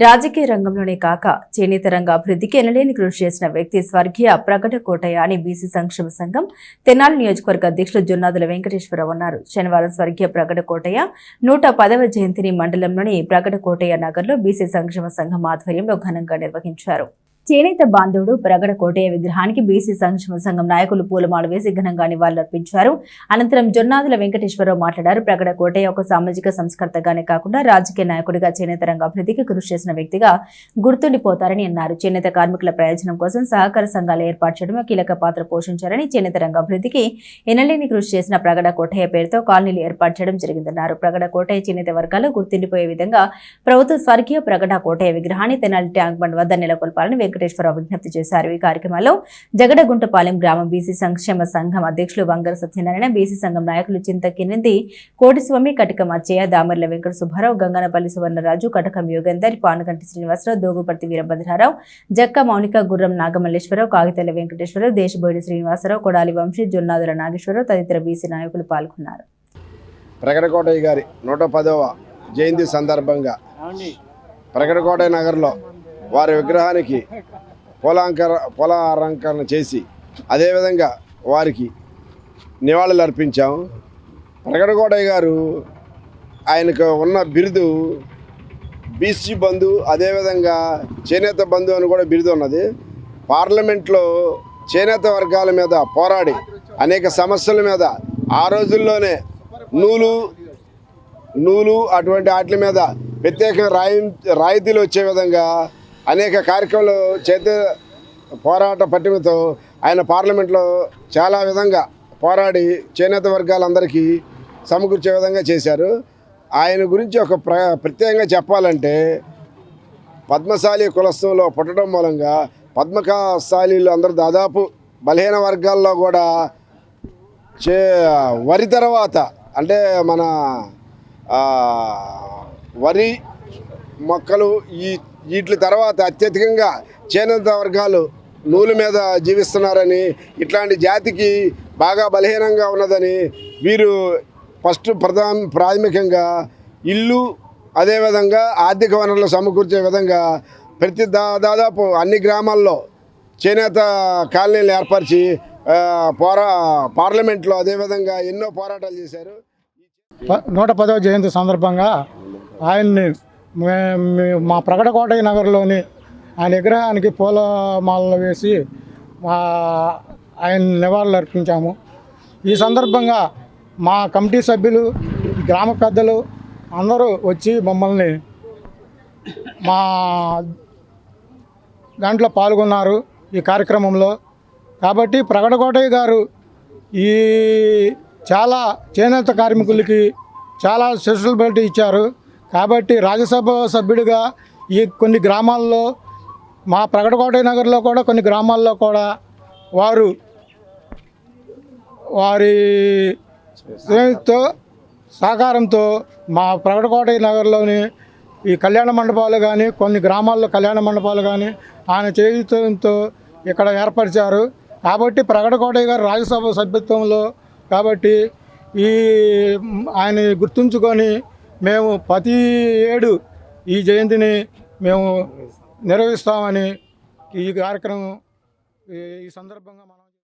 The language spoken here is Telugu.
రాజకీయ రంగంలోనే కాక చేనేత రంగ అభివృద్ధికి ఎనలేని కృషి చేసిన వ్యక్తి స్వర్గీయ ప్రకట కోటయ్య అని బీసీ సంక్షేమ సంఘం తెనాలి నియోజకవర్గ అధ్యక్షులు జొన్నాదుల వెంకటేశ్వరరావు అన్నారు. శనివారం స్వర్గీయ ప్రకట కోటయ్య నూట పదవ జయంతిని మండలంలోని ప్రకట కోటయ్య నగర్లో బీసీ సంక్షేమ సంఘం ఆధ్వర్యంలో ఘనంగా నిర్వహించారు. చేనేత బాంధవుడు ప్రగడ కోటయ్య విగ్రహానికి బీసీ సంక్షేమ సంఘం నాయకులు పూలమాల వేసి ఘనంగా నివాళులర్పించారు. అనంతరం జొన్నాదుల వెంకటేశ్వరరావు మాట్లాడారు. ప్రగడ కోటయ్య ఒక సామాజిక సంస్కర్తగానే కాకుండా రాజకీయ నాయకుడిగా చేనేత రంగ అభివృద్ధికి కృషి చేసిన వ్యక్తిగా గుర్తుండిపోతారని అన్నారు. చేనేత కార్మికుల ప్రయోజనం కోసం సహకార సంఘాలు ఏర్పాటు చేయడంలో కీలక పాత్ర పోషించారని చేనేత రంగ అభివృద్ధికి ఎనలేని కృషి చేసిన ప్రగడ కోటయ్య పేరుతో కాలనీలు ఏర్పాటు చేయడం జరిగిందన్నారు. ప్రగడ కోటయ్య చేనేత వర్గాలు గుర్తుండిపోయే విధంగా ప్రభుత్వ స్వర్గీయ ప్రగడ కోటయ్య విగ్రహాన్ని తెనాలి ట్యాంక్ బండ్ వద్ద నెలకొల్పాలని వెంకటేశ్వరరావు విజ్ఞప్తి చేశారు. ఈ కార్యక్రమంలో జగడగుంటపాలెం గ్రామం బీసీ సంక్షేమ సంఘం అధ్యక్షులు వంగర సత్యనారాయణ బీసీ సంఘం నాయకులు చింతకినింది కోటిస్వామి కటకం అచ్చయ్య దామర్ల వెంకట సుబ్బారావు గంగనపల్లి సువర్ణరాజు కటకం యోగేందర్ పానుగంటి శ్రీనివాసరావు దోగుపర్తి వీరభద్రరావు జక్క మౌనిక గుర్రం నాగమల్లేశ్వరరావు కాగితెల వెంకటేశ్వరరావు దేశబోయిడి శ్రీనివాసరావు కొడాలి వంశీ జొన్నాదుల నాగేశ్వరరావు తదితర బీసీ నాయకులు పాల్గొన్నారు. ప్రకటకోటయ్య గారి నూట పదవ జయంతి సందర్భంగా ప్రకటకోటయ్య నగర్లో వారి విగ్రహానికి పొలాంకర పొలాలంకరణ అలంకరణ చేసి అదేవిధంగా వారికి నివాళులు అర్పించాము ప్రగడగోడయ్య గారు ఆయనకు ఉన్న బిరుదు బీసీ బంధు అదేవిధంగా చేనేత బంధు అని కూడా బిరుదు ఉన్నది. పార్లమెంట్లో చేనేత వర్గాల మీద పోరాడి అనేక సమస్యల మీద ఆ రోజుల్లోనే నూలు నూలు అటువంటి వాటి మీద ప్రత్యేక రాయి రాయితీలు వచ్చే విధంగా అనేక కార్యక్రమాలు చేతి పోరాట పట్టిమతో ఆయన పార్లమెంట్లో చాలా విధంగా పోరాడి చేనేత వర్గాలందరికీ సమకూర్చే విధంగా చేశారు. ఆయన గురించి ఒక ప్ర ప్రత్యేకంగా చెప్పాలంటే పద్మశాలి కులస్థంలో పుట్టడం మూలంగా పద్మకాశాలీలు అందరూ దాదాపు బలహీన వర్గాల్లో కూడా చే వరి తర్వాత అంటే మన వరి మొక్కలు ఈ వీటి తర్వాత అత్యధికంగా చేనేత వర్గాలు నూలు మీద జీవిస్తున్నారని ఇట్లాంటి జాతికి బాగా బలహీనంగా ఉన్నదని వీరు ఫస్ట్ ప్రధాన ప్రాథమికంగా ఇల్లు అదేవిధంగా ఆర్థిక వనరులు సమకూర్చే విధంగా ప్రతి దా దాదాపు అన్ని గ్రామాల్లో చేనేత కాలనీలు ఏర్పరిచి పోరా పార్లమెంట్లో అదేవిధంగా ఎన్నో పోరాటాలు చేశారు. ప- నూట పదవ జయంతి సందర్భంగా ఆయన్ని మా ప్రకటకోటయ్య నగర్లోని ఆయన విగ్రహానికి పూలమాలలు వేసి మా ఆయన నివాళులు అర్పించాము. ఈ సందర్భంగా మా కమిటీ సభ్యులు గ్రామ పెద్దలు అందరూ వచ్చి మమ్మల్ని మా దాంట్లో పాల్గొన్నారు ఈ కార్యక్రమంలో. కాబట్టి ప్రగడకోటయ్య గారు ఈ చాలా చేనేత కార్మికులకి చాలా సెటిల్మెంట్ ఇచ్చారు. కాబట్టి రాజ్యసభ సభ్యుడిగా ఈ కొన్ని గ్రామాల్లో మా ప్రగడకోటయ్య నగర్లో కూడా కొన్ని గ్రామాల్లో కూడా వారు వారి స్నేహితుతో సహకారంతో మా ప్రగడకోటయ్య నగర్లోని ఈ కళ్యాణ మండపాలు కానీ కొన్ని గ్రామాల్లో కళ్యాణ మండపాలు కానీ ఆయన చేయుతంతో ఇక్కడ ఏర్పరిచారు. కాబట్టి ప్రగడకోటయ్య గారు రాజ్యసభ సభ్యత్వంలో కాబట్టి ఈ ఆయన గుర్తుంచుకొని మేము ప్రతి ఏడు ఈ జయంతిని మేము నిర్వహిస్తామని ఈ కార్యక్రమం ఈ సందర్భంగా మనం